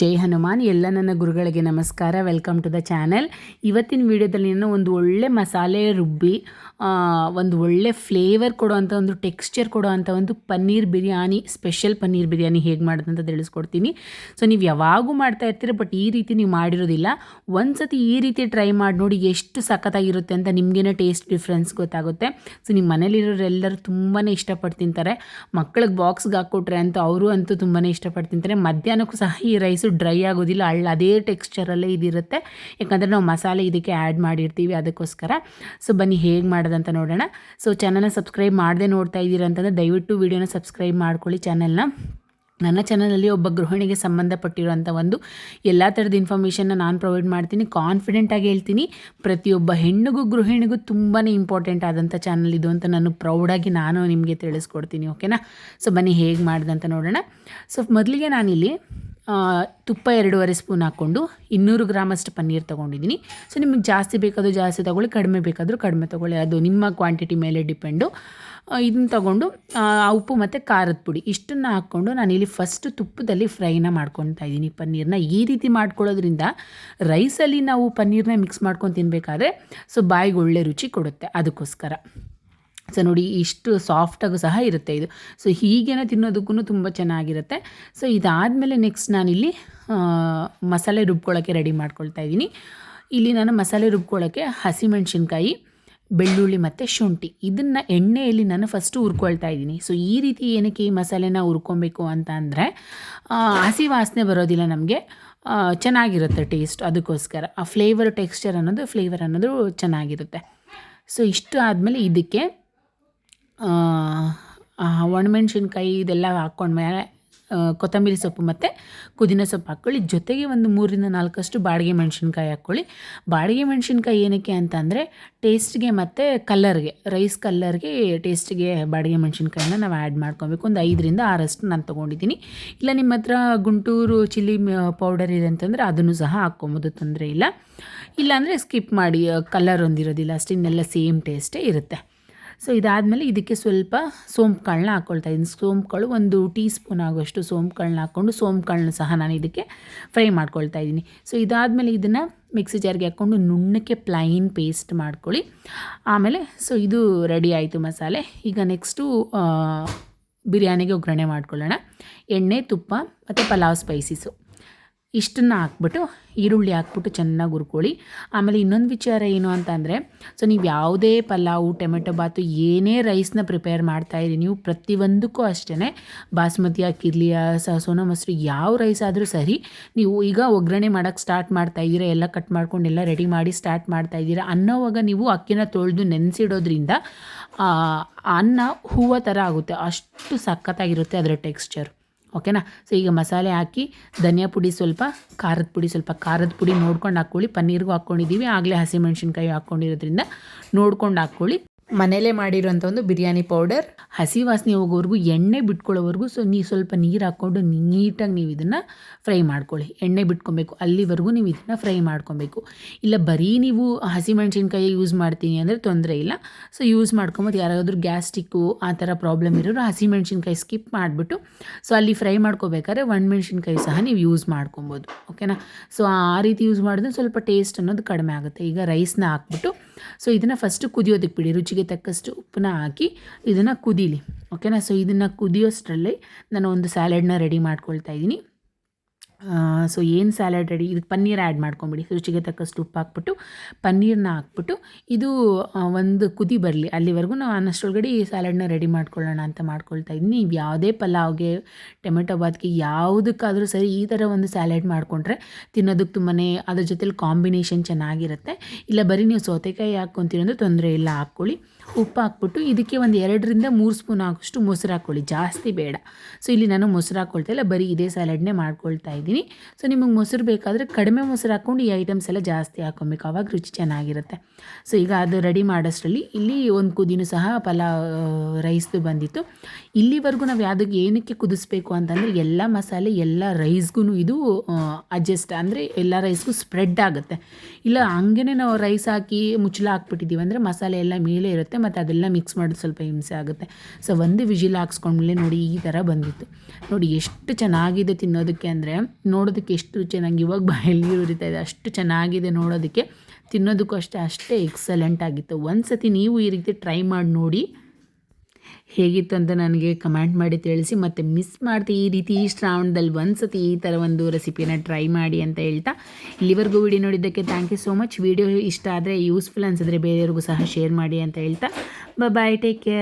ಜೈ ಹನುಮಾನ್. ಎಲ್ಲ ನನ್ನ ಗುರುಗಳಿಗೆ ನಮಸ್ಕಾರ. ವೆಲ್ಕಮ್ ಟು ದ ಚಾನೆಲ್ ಇವತ್ತಿನ ವಿಡಿಯೋದಲ್ಲಿ ನಾನು ಒಂದು ಒಳ್ಳೆ ಮಸಾಲೆ ರುಬ್ಬಿ ಒಂದು ಒಳ್ಳೆ ಫ್ಲೇವರ್ ಕೊಡೋವಂಥ ಒಂದು ಟೆಕ್ಸ್ಚರ್ ಕೊಡೋವಂಥ ಒಂದು ಪನ್ನೀರ್ ಬಿರಿಯಾನಿ ಸ್ಪೆಷಲ್ ಪನ್ನೀರ್ ಬಿರಿಯಾನಿ ಹೇಗೆ ಮಾಡೋದು ತಿಳಿಸ್ಕೊಡ್ತೀನಿ. ಸೊ ನೀವು ಯಾವಾಗೂ ಮಾಡ್ತಾ ಇರ್ತೀರ ಬಟ್ ಈ ರೀತಿ ನೀವು ಮಾಡಿರೋದಿಲ್ಲ. ಒಂದು ಸತಿ ಈ ರೀತಿ ಟ್ರೈ ಮಾಡಿ ನೋಡಿ ಎಷ್ಟು ಸಖತ್ತಾಗಿರುತ್ತೆ ಅಂತ ನಿಮಗೇನೆ ಟೇಸ್ಟ್ ಡಿಫ್ರೆನ್ಸ್ ಗೊತ್ತಾಗುತ್ತೆ. ಸೊ ನಿಮ್ಮ ಮನೇಲಿರೋರೆಲ್ಲರೂ ತುಂಬಾ ಇಷ್ಟಪಟ್ಟು ತಿಂತಾರೆ. ಮಕ್ಕಳಿಗೆ ಬಾಕ್ಸ್ಗೆ ಹಾಕ್ಕೊಟ್ರೆ ಅಂತ, ಅವರು ಅಂತೂ ತುಂಬಾ ಇಷ್ಟಪಟ್ಟು ತಿಂತಾರೆ. ಮಧ್ಯಾಹ್ನಕ್ಕೂ ಸಹ ಈ ರೈಸು ಡ್ರೈ ಆಗೋದಿಲ್ಲ ಅಳ್ಳ ಅದೇ ಟೆಕ್ಸ್ಚರಲ್ಲೇ ಇದಿರುತ್ತೆ. ಯಾಕಂದರೆ ನಾವು ಮಸಾಲೆ ಇದಕ್ಕೆ ಆ್ಯಡ್ ಮಾಡಿರ್ತೀವಿ ಅದಕ್ಕೋಸ್ಕರ. ಸೊ ಬನ್ನಿ ಹೇಗೆ ಮಾಡೋದಂತ ನೋಡೋಣ. ಸೊ ಚಾನಲ್ನ ಸಬ್ಸ್ಕ್ರೈಬ್ ಮಾಡದೆ ನೋಡ್ತಾ ಇದ್ದೀರಾ ಅಂತಂದರೆ ದಯವಿಟ್ಟು ವೀಡಿಯೋನ ಸಬ್ಸ್ಕ್ರೈಬ್ ಮಾಡ್ಕೊಳ್ಳಿ ಚಾನಲ್ನ ನನ್ನ ಚಾನಲಲ್ಲಿ ಒಬ್ಬ ಗೃಹಿಣಿಗೆ ಸಂಬಂಧಪಟ್ಟಿರೋಂಥ ಒಂದು ಎಲ್ಲ ಥರದ ಇನ್ಫಾರ್ಮೇಷನ್ನ ನಾನು ಪ್ರೊವೈಡ್ ಮಾಡ್ತೀನಿ. ಕಾನ್ಫಿಡೆಂಟಾಗಿ ಹೇಳ್ತೀನಿ. ಪ್ರತಿಯೊಬ್ಬ ಹೆಣ್ಣಿಗೂ ಗೃಹಿಣಿಗೂ ತುಂಬಾ ಇಂಪಾರ್ಟೆಂಟ್ ಆದಂಥ ಚಾನಲ್ ಇದು ಅಂತ ನಾನು ಪ್ರೌಡಾಗಿ ನಾನು ನಿಮಗೆ ತಿಳಿಸ್ಕೊಡ್ತೀನಿ ಓಕೆನಾ ಸೊ ಬನ್ನಿ ಹೇಗೆ ಮಾಡ್ದಂತ ನೋಡೋಣ. ಸೊ ಮೊದಲಿಗೆ ನಾನಿಲ್ಲಿ ತುಪ್ಪ ಎರಡೂವರೆ ಸ್ಪೂನ್ ಹಾಕ್ಕೊಂಡು ಇನ್ನೂರು ಗ್ರಾಮಷ್ಟು ಪನ್ನೀರ್ ತೊಗೊಂಡಿದ್ದೀನಿ. ಸೊ ನಿಮಗೆ ಜಾಸ್ತಿ ಬೇಕಾದರೂ ಜಾಸ್ತಿ ತೊಗೊಳ್ಳಿ, ಕಡಿಮೆ ಬೇಕಾದರೂ ಕಡಿಮೆ ತೊಗೊಳ್ಳಿ. ಅದು ನಿಮ್ಮ ಕ್ವಾಂಟಿಟಿ ಮೇಲೆ ಡಿಪೆಂಡು ಇದನ್ನ ತೊಗೊಂಡು ಉಪ್ಪು ಮತ್ತು ಖಾರದ ಪುಡಿ. ಇಷ್ಟನ್ನು ಹಾಕ್ಕೊಂಡು ನಾನಿಲ್ಲಿ ಫಸ್ಟ್ ತುಪ್ಪದಲ್ಲಿ ಫ್ರೈನ ಮಾಡ್ಕೊತಾ ಇದ್ದೀನಿ. ಪನ್ನೀರ್ನ ಈ ರೀತಿ ಮಾಡ್ಕೊಳ್ಳೋದ್ರಿಂದ ರೈಸಲ್ಲಿ ನಾವು ಪನ್ನೀರ್ನ ಮಿಕ್ಸ್ ಮಾಡ್ಕೊಂಡು ತಿನ್ನಬೇಕಾದ್ರೆ ಸೊ ಬಾಯಿಗೆ ಒಳ್ಳೆ ರುಚಿ ಕೊಡುತ್ತೆ. ಅದಕ್ಕೋಸ್ಕರ. ಸೊ ನೋಡಿ, ಇಷ್ಟು ಸಾಫ್ಟಾಗೂ ಸಹ ಇರುತ್ತೆ ಇದು. ಸೊ ಹೀಗೇನೆ ತಿನ್ನೋದಕ್ಕೂ ತುಂಬ ಚೆನ್ನಾಗಿರುತ್ತೆ. ಸೊ ಇದಾದಮೇಲೆ ನೆಕ್ಸ್ಟ್ ನಾನಿಲ್ಲಿ ಮಸಾಲೆ ರುಬ್ಕೊಳ್ಳೋಕ್ಕೆ ರೆಡಿ ಮಾಡ್ಕೊಳ್ತಾ ಇದ್ದೀನಿ. ಇಲ್ಲಿ ನಾನು ಮಸಾಲೆ ರುಬ್ಕೊಳ್ಳೋಕ್ಕೆ ಹಸಿಮೆಣಸಿನ್ಕಾಯಿ, ಬೆಳ್ಳುಳ್ಳಿ ಮತ್ತು ಶುಂಠಿ. ಇದನ್ನು ಎಣ್ಣೆಯಲ್ಲಿ ನಾನು ಫಸ್ಟು ಹುರ್ಕೊಳ್ತಾ ಇದ್ದೀನಿ. ಸೊ ಈ ರೀತಿ ಏನಕ್ಕೆ ಈ ಮಸಾಲೆನ ಹುರ್ಕೊಬೇಕು ಅಂತ ಅಂದರೆ ಹಸಿ ವಾಸನೆ ಬರೋದಿಲ್ಲ ನಮಗೆ. ಚೆನ್ನಾಗಿರುತ್ತೆ ಟೇಸ್ಟ್ ಅದಕ್ಕೋಸ್ಕರ. ಆ ಫ್ಲೇವರ್ ಟೆಕ್ಸ್ಚರ್ ಅನ್ನೋದು ಫ್ಲೇವರ್ ಅನ್ನೋದು ಚೆನ್ನಾಗಿರುತ್ತೆ. ಸೊ ಇಷ್ಟು ಆದಮೇಲೆ ಇದಕ್ಕೆ ಒಣಮೆಣ್ಸಿನ್ಕಾಯಿ ಇದೆಲ್ಲ ಹಾಕ್ಕೊಂಡ್ಮೇಲೆ ಕೊತ್ತಂಬರಿ ಸೊಪ್ಪು ಮತ್ತು ಪುದೀನ ಸೊಪ್ಪು ಹಾಕ್ಕೊಳ್ಳಿ ಜೊತೆಗೆ ಒಂದು ಮೂರಿಂದ ನಾಲ್ಕಷ್ಟು ಬಾಡಿಗೆ ಮೆಣಸಿನ್ಕಾಯಿ ಹಾಕ್ಕೊಳ್ಳಿ ಬಾಡಿಗೆ ಮೆಣಸಿನ್ಕಾಯಿ ಏನಕ್ಕೆ ಅಂತಂದರೆ ಟೇಸ್ಟ್ಗೆ ಮತ್ತು ಕಲ್ಲರ್ಗೆ ರೈಸ್ ಕಲ್ಲರ್ಗೆ ಟೇಸ್ಟ್ಗೆ ಬಾಡಿಗೆ ಮೆಣಸಿನ್ಕಾಯಿನ ನಾವು ಆ್ಯಡ್ ಮಾಡ್ಕೊಬೇಕು. ಒಂದು ಐದರಿಂದ ಆರಷ್ಟು ನಾನು ತೊಗೊಂಡಿದ್ದೀನಿ. ಇಲ್ಲ ನಿಮ್ಮ ಹತ್ರ ಗುಂಟೂರು ಚಿಲ್ಲಿ ಪೌಡರ್ ಇದೆ ಅಂತಂದರೆ ಅದನ್ನು ಸಹ ಹಾಕ್ಕೊಬೋದು, ತೊಂದರೆ ಇಲ್ಲ. ಇಲ್ಲಾಂದರೆ ಸ್ಕಿಪ್ ಮಾಡಿ ಕಲರ್ ಒಂದಿರೋದಿಲ್ಲ ಅಷ್ಟು, ಇನ್ನೆಲ್ಲ ಸೇಮ್ ಟೇಸ್ಟೇ ಇರುತ್ತೆ. ಸೊ ಇದಾದಮೇಲೆ ಇದಕ್ಕೆ ಸ್ವಲ್ಪ ಸೋಂಪುಗಳನ್ನ ಹಾಕ್ಕೊಳ್ತಾ ಇದ್ದೀನಿ. ಸೋಂಪುಗಳು ಒಂದು ಟೀ ಸ್ಪೂನ್ ಆಗೋಷ್ಟು ಸೋಂಪುಗಳನ್ನ ಹಾಕ್ಕೊಂಡು ಸೋಂಪುಗಳನ್ನ ಸಹ ನಾನು ಇದಕ್ಕೆ ಫ್ರೈ ಮಾಡ್ಕೊಳ್ತಾ ಇದ್ದೀನಿ. ಸೊ ಇದಾದಮೇಲೆ ಇದನ್ನು ಮಿಕ್ಸಿ ಜಾರ್ಗೆ ಹಾಕ್ಕೊಂಡು ನುಣ್ಣಕ್ಕೆ ಪ್ಲೈನ್ ಪೇಸ್ಟ್ ಮಾಡ್ಕೊಳ್ಳಿ. ಆಮೇಲೆ ಸೊ ಇದು ರೆಡಿ ಆಯಿತು ಮಸಾಲೆ. ಈಗ ನೆಕ್ಸ್ಟು ಬಿರಿಯಾನಿಗೆ ಒಗ್ಗರಣೆ ಮಾಡ್ಕೊಳ್ಳೋಣ. ಎಣ್ಣೆ, ತುಪ್ಪ ಮತ್ತು ಪಲಾವ್ ಸ್ಪೈಸಿಸು ಇಷ್ಟನ್ನು ಹಾಕ್ಬಿಟ್ಟು, ಈರುಳ್ಳಿ ಹಾಕ್ಬಿಟ್ಟು ಚೆನ್ನಾಗಿ ಹುರ್ಕೊಳ್ಳಿ. ಆಮೇಲೆ ಇನ್ನೊಂದು ವಿಚಾರ ಏನು ಅಂತ ಅಂದರೆ ಸೊ ನೀವು ಯಾವುದೇ ಪಲಾವು, ಟೊಮೆಟೊ ಬಾತು ಏನೇ ರೈಸ್ನ ಪ್ರಿಪೇರ್ ಮಾಡ್ತಾಯಿರಿ ನೀವು ಪ್ರತಿಯೊಂದಕ್ಕೂ ಅಷ್ಟೇ ಬಾಸ್ಮತಿ ಹಾಕಿರಲಿ ಸೋನಾ ಮೊಸರು ಯಾವ ರೈಸ್ ಆದರೂ ಸರಿ, ನೀವು ಈಗ ಒಗ್ಗರಣೆ ಮಾಡೋಕ್ಕೆ ಸ್ಟಾರ್ಟ್ ಮಾಡ್ತಾ ಇದ್ದೀರಾ, ಎಲ್ಲ ಕಟ್ ಮಾಡ್ಕೊಂಡು ಎಲ್ಲ ರೆಡಿ ಮಾಡಿ ಸ್ಟಾರ್ಟ್ ಮಾಡ್ತಾ ಇದ್ದೀರಾ ಅನ್ನೋವಾಗ ನೀವು ಅಕ್ಕಿನ ತೊಳೆದು ನೆನೆಸಿಡೋದ್ರಿಂದ ಅನ್ನ ಹೂವು ಥರ ಆಗುತ್ತೆ. ಅಷ್ಟು ಸಖತ್ತಾಗಿರುತ್ತೆ ಅದರ ಟೆಕ್ಸ್ಚರ್ ಓಕೆನಾ? ಸೊ ಈಗ ಮಸಾಲೆ ಹಾಕಿ, ಧನಿಯಾ ಪುಡಿ ಸ್ವಲ್ಪ, ಖಾರದ ಪುಡಿ ಸ್ವಲ್ಪ, ಖಾರದ ಪುಡಿ ನೋಡ್ಕೊಂಡು ಹಾಕ್ಕೊಳ್ಳಿ. ಪನ್ನೀರ್ಗೂ ಹಾಕ್ಕೊಂಡಿದ್ದೀವಿ. ಆಗಲೇ ಹಸಿಮೆಣ್ಸಿನ್ಕಾಯಿ ಹಾಕ್ಕೊಂಡಿರೋದ್ರಿಂದ ನೋಡ್ಕೊಂಡು ಹಾಕ್ಕೊಳ್ಳಿ. ಮನೇಲೇ ಮಾಡಿರುವಂಥ ಒಂದು ಬಿರಿಯಾನಿ ಪೌಡರ್. ಹಸಿ ವಾಸನೆ ಹೋಗೋವರೆಗೂ ಎಣ್ಣೆ ಬಿಟ್ಕೊಳ್ಳೋವರೆಗೂ ಸೊ ನೀವು ಸ್ವಲ್ಪ ನೀರು ಹಾಕ್ಕೊಂಡು ನೀಟಾಗಿ ನೀವು ಇದನ್ನು ಫ್ರೈ ಮಾಡ್ಕೊಳ್ಳಿ. ಎಣ್ಣೆ ಬಿಟ್ಕೊಬೇಕು, ಅಲ್ಲಿವರೆಗೂ ನೀವು ಇದನ್ನು ಫ್ರೈ ಮಾಡ್ಕೊಬೇಕು. ಇಲ್ಲ ಬರೀ ನೀವು ಹಸಿ ಮೆಣಸಿನ್ಕಾಯಿ ಯೂಸ್ ಮಾಡ್ತೀನಿ ಅಂದರೆ ತೊಂದರೆ ಇಲ್ಲ. ಸೊ ಯೂಸ್ ಮಾಡ್ಕೊಂಬೋದು ಯಾರಾದರೂ ಗ್ಯಾಸ್ಟಿಕ್ಕು ಆ ಥರ ಪ್ರಾಬ್ಲಮ್ ಇರೋರು ಹಸಿ ಮೆಣಸಿನ್ಕಾಯಿ ಸ್ಕಿಪ್ ಮಾಡಿಬಿಟ್ಟು ಸೊ ಅಲ್ಲಿ ಫ್ರೈ ಮಾಡ್ಕೋಬೇಕಾದ್ರೆ ಒಣಮೆಣ್ಸಿನ್ಕಾಯಿ ಸಹ ನೀವು ಯೂಸ್ ಮಾಡ್ಕೊಬೋದು. ಓಕೆನಾ ಸೊ ಆ ರೀತಿ ಯೂಸ್ ಮಾಡಿದ್ರೆ ಸ್ವಲ್ಪ ಟೇಸ್ಟ್ ಅನ್ನೋದು ಕಡಿಮೆ ಆಗುತ್ತೆ. ಈಗ ರೈಸ್ನ ಹಾಕ್ಬಿಟ್ಟು ಸೊ ಇದನ್ನು ಫಸ್ಟು ಕುದಿಯೋದಕ್ಕೆ ಬಿಡಿ, ರುಚಿಗೆ ತಕ್ಕಷ್ಟು ಉಪ್ಪನ್ನ ಹಾಕಿ ಇದನ್ನು ಕುದೀಲಿ. ಓಕೆನಾ ಸೊ ಇದನ್ನು ಕುದಿಯೋಷ್ಟರಲ್ಲಿ ನಾನು ಒಂದು ಸ್ಯಾಲೆಡ್ನ ರೆಡಿ ಮಾಡ್ಕೊಳ್ತಾ ಇದ್ದೀನಿ. ಸೊ ಏನು ಸ್ಯಾಲಡ್ ರೆಡಿ ಇದಕ್ಕೆ ಪನ್ನೀರ್ ಆ್ಯಡ್ ಮಾಡ್ಕೊಂಬಿಡಿ. ರುಚಿಗೆ ತಕ್ಕಷ್ಟು ಉಪ್ಪು ಹಾಕ್ಬಿಟ್ಟು ಪನ್ನೀರನ್ನ ಹಾಕ್ಬಿಟ್ಟು, ಇದು ಒಂದು ಕುದಿ ಬರಲಿ. ಅಲ್ಲಿವರೆಗೂ ನಾವು ಅನ್ನಷ್ಟೊಳಗಡೆ ಈ ಸ್ಯಾಲಡ್ನ ರೆಡಿ ಮಾಡ್ಕೊಳ್ಳೋಣ ಅಂತ ಮಾಡ್ಕೊಳ್ತಾ ಇದ್ದೀನಿ. ನೀವು ಯಾವುದೇ ಪಲಾವ್ಗೆ, ಟೊಮೆಟೊ ಬಾತ್ಗೆ ಯಾವುದಕ್ಕಾದರೂ ಸರಿ ಈ ಥರ ಒಂದು ಸ್ಯಾಲೆಡ್ ಮಾಡಿಕೊಂಡ್ರೆ ತಿನ್ನೋದಕ್ಕೆ ತುಂಬಾ ಅದ್ರ ಜೊತೆಲಿ ಕಾಂಬಿನೇಷನ್ ಚೆನ್ನಾಗಿರುತ್ತೆ. ಇಲ್ಲ ಬರೀ ನೀವು ಸೌತೆಕಾಯಿ ಹಾಕ್ಕೊಂತೀರಂದ್ರೆ ತೊಂದರೆ ಇಲ್ಲ, ಹಾಕ್ಕೊಳ್ಳಿ. ಉಪ್ಪು ಹಾಕ್ಬಿಟ್ಟು ಇದಕ್ಕೆ ಒಂದು ಎರಡರಿಂದ ಮೂರು ಸ್ಪೂನ್ ಆಗೋಷ್ಟು ಮೊಸರು ಹಾಕ್ಕೊಳ್ಳಿ ಜಾಸ್ತಿ ಬೇಡ. ಸೊ ಇಲ್ಲಿ ನಾನು ಮೊಸರು ಹಾಕ್ಕೊಳ್ತಾ ಇಲ್ಲ. ಬರೀ ಇದೇ ಸ್ಯಾಲಡ್ನೇ ಮಾಡ್ಕೊಳ್ತಾ ಇದ್ದೀನಿ. ಸೊ ನಿಮಗೆ ಮೊಸರು ಬೇಕಾದರೆ ಕಡಿಮೆ ಮೊಸರು ಹಾಕ್ಕೊಂಡು ಈ ಐಟಮ್ಸ್ ಎಲ್ಲ ಜಾಸ್ತಿ ಹಾಕ್ಕೊಬೇಕು ಆವಾಗ ರುಚಿ ಚೆನ್ನಾಗಿರುತ್ತೆ. ಸೊ ಈಗ ಅದು ರೆಡಿ ಮಾಡೋಷ್ಟರಲ್ಲಿ ಇಲ್ಲಿ ಒಂದು ಕುದಿನೂ ಸಹ ಪಲಾವ್ ರೈಸ್ದು ಬಂದಿತ್ತು. ಇಲ್ಲಿವರೆಗೂ ನಾವು ಯಾವುದಕ್ಕೆ ಏನಕ್ಕೆ ಕುದಿಸ್ಬೇಕು ಅಂತಂದರೆ ಎಲ್ಲ ಮಸಾಲೆ, ಎಲ್ಲ ರೈಸ್ಗೂ ಇದು ಅಡ್ಜಸ್ಟ್ ಅಂದರೆ ಎಲ್ಲ ರೈಸ್ಗೂ ಸ್ಪ್ರೆಡ್ ಆಗುತ್ತೆ. ಇಲ್ಲ ಹಂಗೇ ನಾವು ರೈಸ್ ಹಾಕಿ ಮುಚ್ಚಳ ಹಾಕ್ಬಿಟ್ಟಿದ್ದೀವಿ ಅಂದರೆ ಮಸಾಲೆ ಎಲ್ಲ ಮೇಲೆ ಇರುತ್ತೆ. ಆಗುತ್ತೆ, ಮತ್ತು ಅದೆಲ್ಲ ಮಿಕ್ಸ್ ಮಾಡೋದು ಸ್ವಲ್ಪ ಹಿಂಸೆ ಆಗುತ್ತೆ. ಸೊ ಒಂದು ವಿಜಿಲ್ ಹಾಕ್ಸ್ಕೊಂಡ್ಮೇಲೆ ನೋಡಿ ಈ ಥರ ಬಂದಿತ್ತು. ನೋಡಿ ಎಷ್ಟು ಚೆನ್ನಾಗಿದೆ ತಿನ್ನೋದಕ್ಕೆ ಅಂದರೆ, ನೋಡೋದಕ್ಕೆ ಎಷ್ಟು ಚೆನ್ನಾಗಿ, ಇವಾಗ ಬಾಯಲ್ಲಿ ಉರಿತಾ ಇದೆ, ಅಷ್ಟು ಚೆನ್ನಾಗಿದೆ ನೋಡೋದಕ್ಕೆ. ತಿನ್ನೋದಕ್ಕೂ ಅಷ್ಟೇ ಅಷ್ಟೇ ಎಕ್ಸಲೆಂಟ್ ಆಗಿತ್ತು. ಒಂದು ಸತಿ ನೀವು ಈ ರೀತಿ ಟ್ರೈ ಮಾಡಿ ನೋಡಿ ಹೇಗಿತ್ತು ಅಂತ ನನಗೆ ಕಮೆಂಟ್ ಮಾಡಿ ತಿಳಿಸಿ, ಮತ್ತು ಮಿಸ್ ಮಾಡ್ತೀವಿ ಈ ರೀತಿ ಈ ಶ್ರಾವಣದಲ್ಲಿ ಒಂದು ಈ ಥರ ಒಂದು ರೆಸಿಪಿನ ಟ್ರೈ ಮಾಡಿ ಅಂತ ಹೇಳ್ತಾ ಇಲ್ಲಿವರೆಗೂ ವಿಡಿಯೋ ನೋಡಿದ್ದಕ್ಕೆ thank you so much video ಇಷ್ಟ ಆದರೆ ಯೂಸ್ಫುಲ್ ಅನಿಸಿದ್ರೆ ಬೇರೆಯವ್ರಿಗೂ ಸಹ ಶೇರ್ ಮಾಡಿ ಅಂತ ಹೇಳ್ತಾ. Bye take care